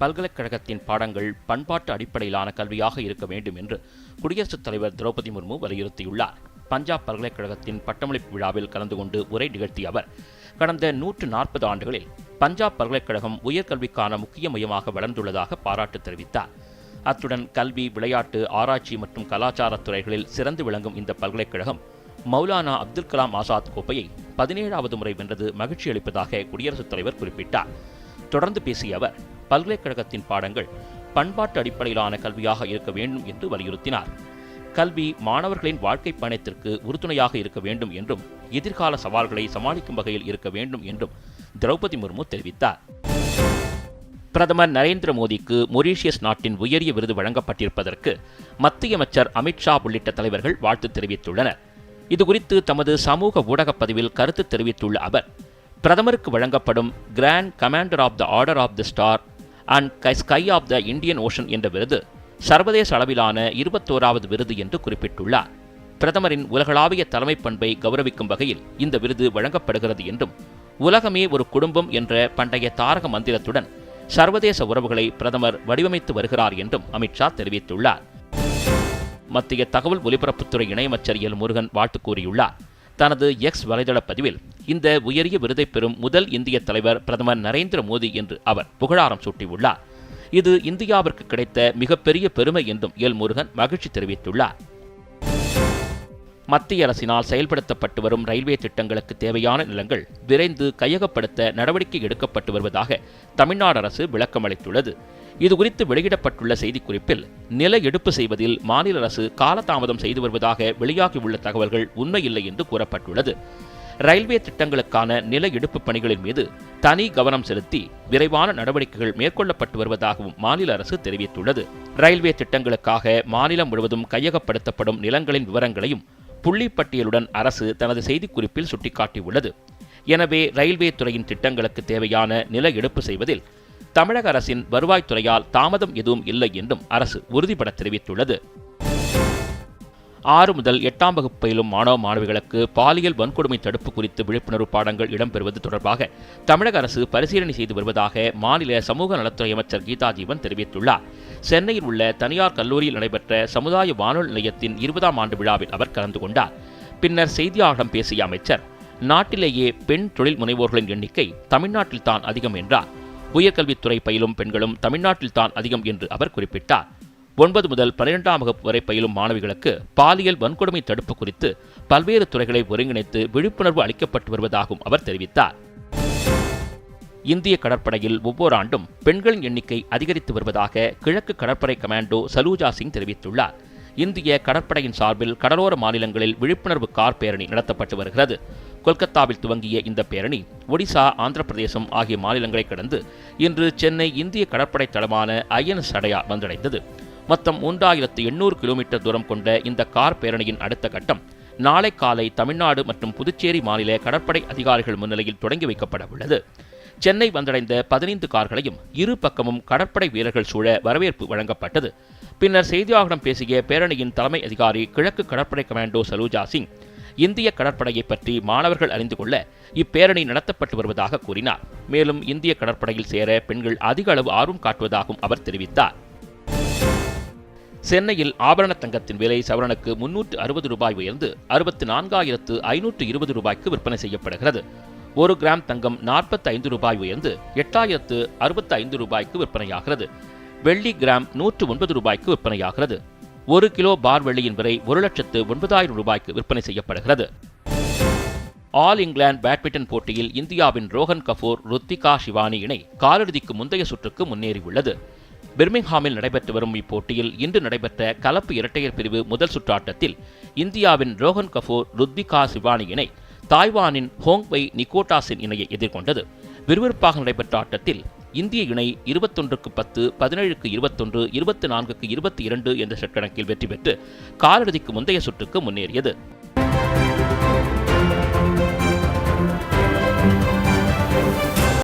பல்கலைக்கழகத்தின் பாடங்கள் பண்பாட்டு அடிப்படையிலான கல்வியாக இருக்க வேண்டும் என்று குடியரசுத் தலைவர் திரௌபதி முர்மு வலியுறுத்தியுள்ளார். பஞ்சாப் பல்கலைக்கழகத்தின் பட்டமளிப்பு விழாவில் கலந்து கொண்டு உரை நிகழ்த்திய அவர் கடந்த நூற்று நாற்பது ஆண்டுகளில் பஞ்சாப் பல்கலைக்கழகம் உயர்கல்விக்கான முக்கிய மையமாக வளர்ந்துள்ளதாக பாராட்டு தெரிவித்தார். அத்துடன் கல்வி விளையாட்டு ஆராய்ச்சி மற்றும் கலாச்சாரத் துறைகளில் சிறந்து விளங்கும் இந்த பல்கலைக்கழகம் மௌலானா அப்துல் கலாம் ஆசாத் கோப்பையை பதினேழாவது முறை வென்றது மகிழ்ச்சி அளிப்பதாக குடியரசுத் தலைவர் குறிப்பிட்டார். தொடர்ந்து பேசிய அவர் பல்கலைக்கழகத்தின் பாடங்கள் பண்பாட்டு அடிப்படையிலான கல்வியாக இருக்க வேண்டும் என்று வலியுறுத்தினார். கல்வி மாணவர்களின் வாழ்க்கை பயணத்திற்கு உறுதுணையாக இருக்க வேண்டும் என்றும் எதிர்கால சவால்களை சமாளிக்கும் வகையில் இருக்க வேண்டும் என்றும் திரௌபதி முர்மு தெரிவித்தார். பிரதமர் நரேந்திர மோடிக்கு மொரீஷியஸ் நாட்டின் உயரிய விருது வழங்கப்பட்டிருப்பதற்கு மத்திய அமைச்சர் அமித்ஷா உள்ளிட்ட தலைவர்கள் வாழ்த்து தெரிவித்துள்ளனர். இதுகுறித்து தமது சமூக ஊடகப் பதிவில் கருத்து தெரிவித்துள்ள அவர் பிரதமருக்கு வழங்கப்படும் grand commander of the order of the star and sky of the Indian ocean என்ற விருது சர்வதேச அளவிலான இருபத்தோராவது விருது என்று குறிப்பிட்டுள்ளார். பிரதமரின் உலகளாவிய தலைமை பண்பை கௌரவிக்கும் வகையில் இந்த விருது வழங்கப்படுகிறது என்றும் உலகமே ஒரு குடும்பம் என்ற பண்டைய தாரக மந்திரத்துடன் சர்வதேச உறவுகளை பிரதமர் வடிவமைத்து வருகிறார் என்றும் அமித்ஷா தெரிவித்துள்ளார். மத்திய தகவல் ஒலிபரப்புத்துறை இணையமைச்சர் எல் முருகன் வாழ்த்து கூறியுள்ளார். தனது எக்ஸ் வலைதள பதிவில் இந்த உயரிய விருதை பெறும் முதல் இந்திய தலைவர் பிரதமர் நரேந்திர மோடி என்று அவர் புகழாரம் சூட்டியுள்ளார். இது இந்தியாவிற்கு கிடைத்த மிகப்பெரிய பெருமை என்றும் எல் முருகன் மகிழ்ச்சி தெரிவித்துள்ளார். மத்திய அரசினால் செயல்படுத்தப்பட்டு வரும் ரயில்வே திட்டங்களுக்கு தேவையான நிலங்கள் விரைந்து கையகப்படுத்த நடவடிக்கை எடுக்கப்பட்டு வருவதாக தமிழ்நாடு அரசு விளக்கம் அளித்துள்ளது. இதுகுறித்து வெளியிடப்பட்டுள்ள செய்திக்குறிப்பில் நில எடுப்பு செய்வதில் மாநில அரசு காலதாமதம் செய்து வருவதாக வெளியாகியுள்ள தகவல்கள் உண்மையில்லை என்று கூறப்பட்டுள்ளது. ரயில்வே திட்டங்களுக்கான நில எடுப்பு பணிகளின் மீது தனி கவனம் செலுத்தி விரைவான நடவடிக்கைகள் மேற்கொள்ளப்பட்டு வருவதாகவும் மாநில அரசு தெரிவித்துள்ளது. ரயில்வே திட்டங்களுக்காக மாநிலம் முழுவதும் கையகப்படுத்தப்படும் நிலங்களின் விவரங்களையும் புள்ளிப்பட்டியலுடன் அரசு தனது செய்திக்குறிப்பில் சுட்டிக்காட்டியுள்ளது. எனவே ரயில்வே துறையின் திட்டங்களுக்கு தேவையான நில எடுப்பு செய்வதில் தமிழக அரசின் வருவாய்த்துறையால் தாமதம் எதுவும் இல்லை என்றும் அரசு உறுதிபட தெரிவித்துள்ளது. ஆறு முதல் எட்டாம் வகுப்பு பயிலும் மாணவ மாணவிகளுக்கு பாலியல் வன்கொடுமை தடுப்பு குறித்து விழிப்புணர்வு பாடங்கள் இடம்பெறுவது தொடர்பாக தமிழக அரசு பரிசீலனை செய்து வருவதாக மாநில சமூக நலத்துறை அமைச்சர் கீதா ஜீவன் தெரிவித்துள்ளார். சென்னையில் உள்ள தனியார் கல்லூரியில் நடைபெற்ற சமுதாய வானொலி நிலையத்தின் இருபதாம் ஆண்டு விழாவில் அவர் கலந்து கொண்டார். பின்னர் செய்தியாளர்களிடம் பேசிய அமைச்சர் நாட்டிலேயே பெண் தொழில் முனைவோர்களின் எண்ணிக்கை தமிழ்நாட்டில் தான் அதிகம் என்றார். உயர்கல்வித்துறை பயிலும் பெண்களும் தமிழ்நாட்டில் தான் அதிகம் என்று அவர் குறிப்பிட்டார். ஒன்பது முதல் பனிரெண்டாம் வகுப்பு வரை பயிலும் மாணவிகளுக்கு பாலியல் வன்கொடுமை தடுப்பு குறித்து பல்வேறு துறைகளை ஒருங்கிணைத்து விழிப்புணர்வு அளிக்கப்பட்டு வருவதாகவும் அவர் தெரிவித்தார். இந்திய கடற்படையில் ஒவ்வொரு ஆண்டும் பெண்களின் எண்ணிக்கை அதிகரித்து வருவதாக கிழக்கு கடற்படை கமாண்டோ சலூஜா சிங் தெரிவித்துள்ளார். இந்திய கடற்படையின் சார்பில் கடலோர மாநிலங்களில் விழிப்புணர்வு கார் பேரணி நடத்தப்பட்டு வருகிறது. கொல்கத்தாவில் துவங்கிய இந்த பேரணி ஒடிசா ஆந்திர பிரதேசம் ஆகிய மாநிலங்களை கடந்து இன்று சென்னை இந்திய கடற்படை தளமான ஐஎன்எஸ் அடையா வந்தடைந்தது. மொத்தம் மூன்றாயிரத்து எண்ணூறு கிலோமீட்டர் தூரம் கொண்ட இந்த கார் பேரணியின் அடுத்த கட்டம் நாளை காலை தமிழ்நாடு மற்றும் புதுச்சேரி மாநில கடற்படை அதிகாரிகள் முன்னிலையில் தொடங்கி வைக்கப்பட உள்ளது சென்னை வந்தடைந்த பதினைந்து கார்களையும் இரு பக்கமும் கடற்படை வீரர்கள் சூழ வரவேற்பு வழங்கப்பட்டது. பின்னர் செய்தியாளர்களிடம் பேசிய பேரணியின் தலைமை அதிகாரி கிழக்கு கடற்படை கமாண்டோ சலூஜா சிங் இந்திய கடற்படையை பற்றி மாணவர்கள் அறிந்து கொள்ள இப்பேரணி நடத்தப்பட்டு வருவதாக கூறினார். மேலும் இந்திய கடற்படையில் சேர பெண்கள் அதிக அளவு ஆர்வம் காட்டுவதாகவும் அவர் தெரிவித்தார். சென்னையில் ஆபரண தங்கத்தின் விலை சவரனுக்கு முன்னூற்று அறுபது ரூபாய் உயர்ந்து அறுபத்தி நான்காயிரத்து ஐநூற்று இருபது ரூபாய்க்கு விற்பனை செய்யப்படுகிறது. ஒரு கிராம் தங்கம் நாற்பத்தி ஐந்து ரூபாய் உயர்ந்து எட்டாயிரத்து அறுபத்தி ஐந்து ரூபாய்க்கு விற்பனையாகிறது. வெள்ளி கிராம் நூற்று ஒன்பது ரூபாய்க்கு விற்பனையாகிறது. ஒரு கிலோ பார் வெள்ளியின் விலை ஒரு லட்சத்து ஒன்பதாயிரம் ரூபாய்க்கு விற்பனை செய்யப்படுகிறது. ஆல் இங்கிலாந்து பேட்மிண்டன் போட்டியில் இந்தியாவின் ரோஹன் கபூர் ருத்திகா சிவானி இணை காலிறுதிக்கு முந்தைய சுற்றுக்கு முன்னேறியுள்ளது. பிர்மிங்ஹாமில் நடைபெற்று வரும் இப்போட்டியில் இன்று நடைபெற்ற கலப்பு இரட்டையர் பிரிவு முதல் சுற்று ஆட்டத்தில் இந்தியாவின் ரோஹன் கபூர் ருத்திகா சிவானி இணை தாய்வானின் ஹோங்வை நிக்கோட்டாசின் இணையை எதிர்கொண்டது. விறுவிறுப்பாக நடைபெற்ற ஆட்டத்தில் இந்திய இணை இருபத்தொன்றுக்கு பத்து பதினேழுக்கு இருபத்தொன்று இருபத்தி நான்குக்கு இருபத்தி இரண்டு என்ற செட் கணக்கில் வெற்றி பெற்று காலிறுதிக்கு முந்தைய சுற்றுக்கு முன்னேறியது.